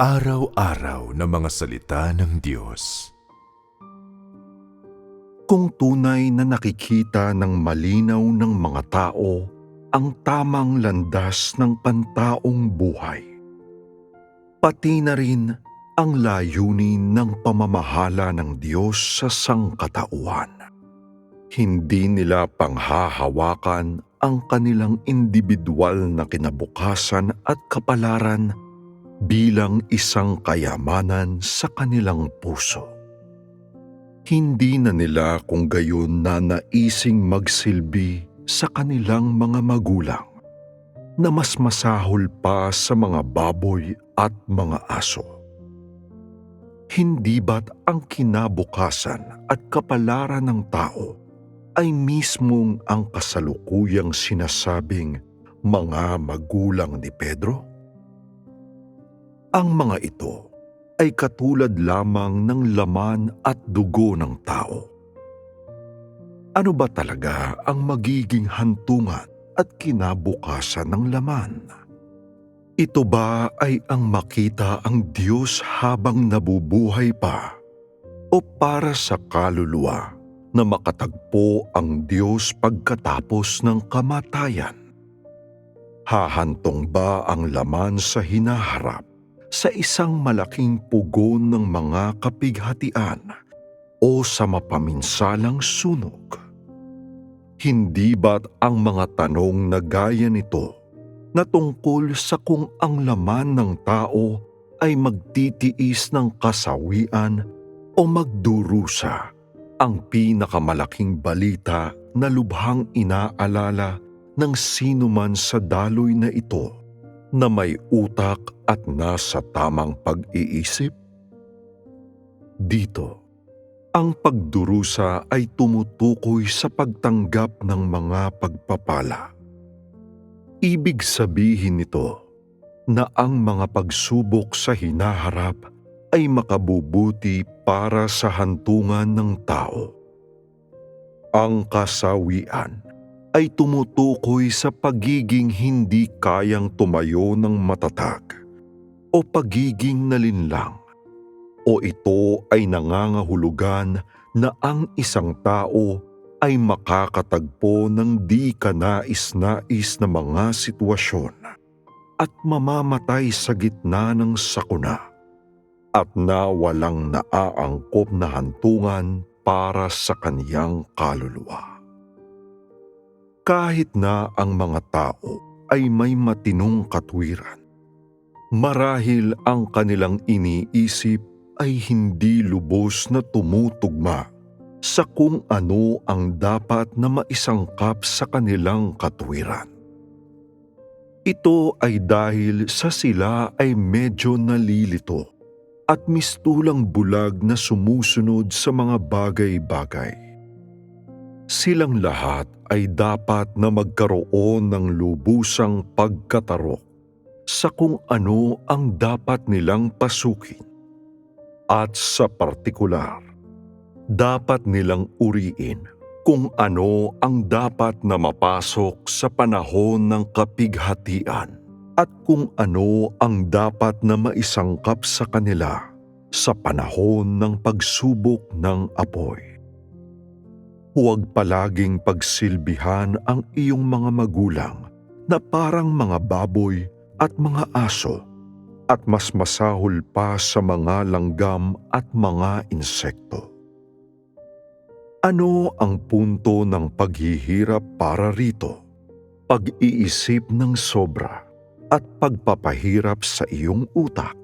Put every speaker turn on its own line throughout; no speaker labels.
Araw-araw na mga salita ng Diyos.
kung tunay na nakikita ng malinaw ng mga tao ang tamang landas ng pantaong buhay. Pati na rin ang layunin ng pamamahala ng Diyos sa sangkatauhan. Hindi nila panghahawakan ang kanilang individual na kinabukasan at kapalaran bilang isang kayamanan sa kanilang puso hindi na nila kung gayon na naising magsilbi sa kanilang mga magulang na mas masahol pa sa mga baboy at mga aso. Hindi ba't ang kinabukasan at kapalaran ng tao ay mismong ang kasalukuyang sinasabing mga magulang ni Pedro? Ang mga ito ay katulad lamang ng laman at dugo ng tao. Ano ba talaga ang magiging hantungan at kinabukasan ng laman? Ito ba ay ang makita ang Diyos habang nabubuhay pa o para sa kaluluwa na makatagpo ang Diyos pagkatapos ng kamatayan? Hahantong ba ang laman sa hinaharap sa isang malaking pugon ng mga kapighatian o sa mapaminsalang sunog? Hindi ba't ang mga tanong na gaya nito na tungkol sa kung ang laman ng tao ay magtitiis ng kasawian o magdurusa ang pinakamalaking balita na lubhang inaalala ng sino man sa daloy na ito? Na may utak at nasa tamang pag-iisip? Dito, ang pagdurusa ay tumutukoy sa pagtanggap ng mga pagpapala. Ibig sabihin nito na ang mga pagsubok sa hinaharap ay makabubuti para sa hantungan ng tao. Ang kasawian ay tumutukoy sa pagiging hindi kayang tumayo ng matatag o pagiging nalinlang o ito ay nangangahulugan na ang isang tao ay makakatagpo ng di kanais-nais na mga sitwasyon at mamamatay sa gitna ng sakuna at na walang naaangkop na hantungan para sa kaniyang kaluluwa kahit na ang mga tao ay may matinong katwiran. Marahil ang kanilang iniisip ay hindi lubos na tumutugma sa kung ano ang dapat na maisangkap sa kanilang katwiran. Ito ay dahil sa sila ay medyo nalilito at mistulang bulag na sumusunod sa mga bagay-bagay. Silang lahat ay dapat na magkaroon ng lubusang pagkatarok sa kung ano ang dapat nilang pasukin. At sa partikular, dapat nilang uriin kung ano ang dapat na mapasok sa panahon ng kapighatian at kung ano ang dapat na maisangkap sa kanila sa panahon ng pagsubok ng apoy. Huwag palaging pagsilbihan ang iyong mga magulang na parang mga baboy at mga aso at mas masahol pa sa mga langgam at mga insekto. Ano ang punto ng paghihirap para rito? Pag-iisip ng sobra at pagpapahirap sa iyong utak.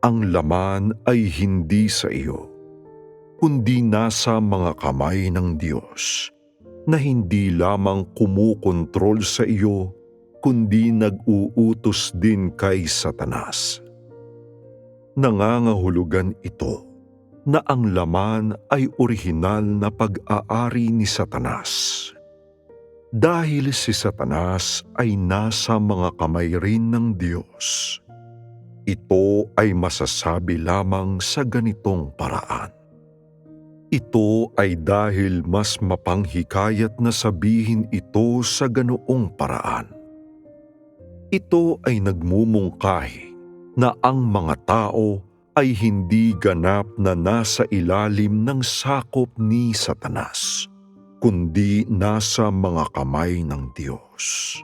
Ang laman ay hindi sa iyo kundi nasa mga kamay ng Diyos na hindi lamang kumukontrol sa iyo kundi nag-uutos din kay Satanas. Nangangahulugan ito na ang laman ay orihinal na pag-aari ni Satanas. Dahil si Satanas ay nasa mga kamay rin ng Diyos. Ito ay masasabi lamang sa ganitong paraan. Ito ay dahil mas mapanghikayat na sabihin ito sa ganoong paraan. Ito ay nagmumungkahi na ang mga tao ay hindi ganap na nasa ilalim ng sakop ni Satanas, kundi nasa mga kamay ng Diyos.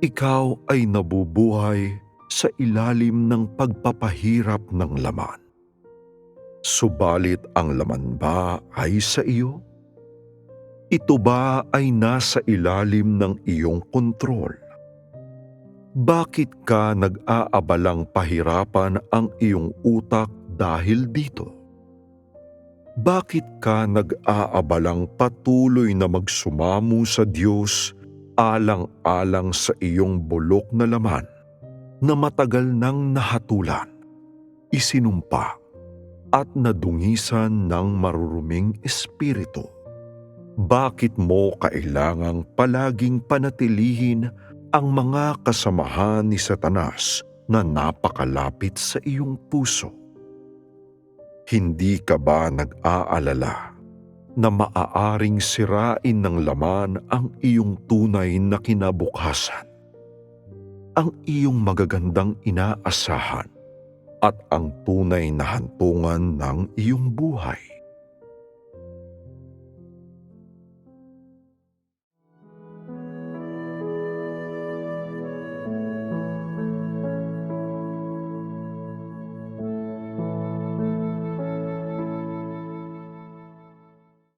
Ikaw ay nabubuhay sa ilalim ng pagpapahirap ng laman. Subalit ang laman ba ay sa iyo? Ito ba ay nasa ilalim ng iyong kontrol? Bakit ka nag-aabalang pahirapan ang iyong utak dahil dito? Bakit ka nag-aabalang patuloy na magsumamo sa Diyos alang-alang sa iyong bulok na laman na matagal nang nahatulan, isinumpa at nadungisan ng maruruming espiritu? Bakit mo kailangang palaging panatilihin ang mga kasamahan ni Satanas na napakalapit sa iyong puso? Hindi ka ba nag-aalala na maaaring sirain ng laman ang iyong tunay na kinabukasan? Ang iyong magagandang inaasahan at ang tunay na hantungan ng iyong buhay?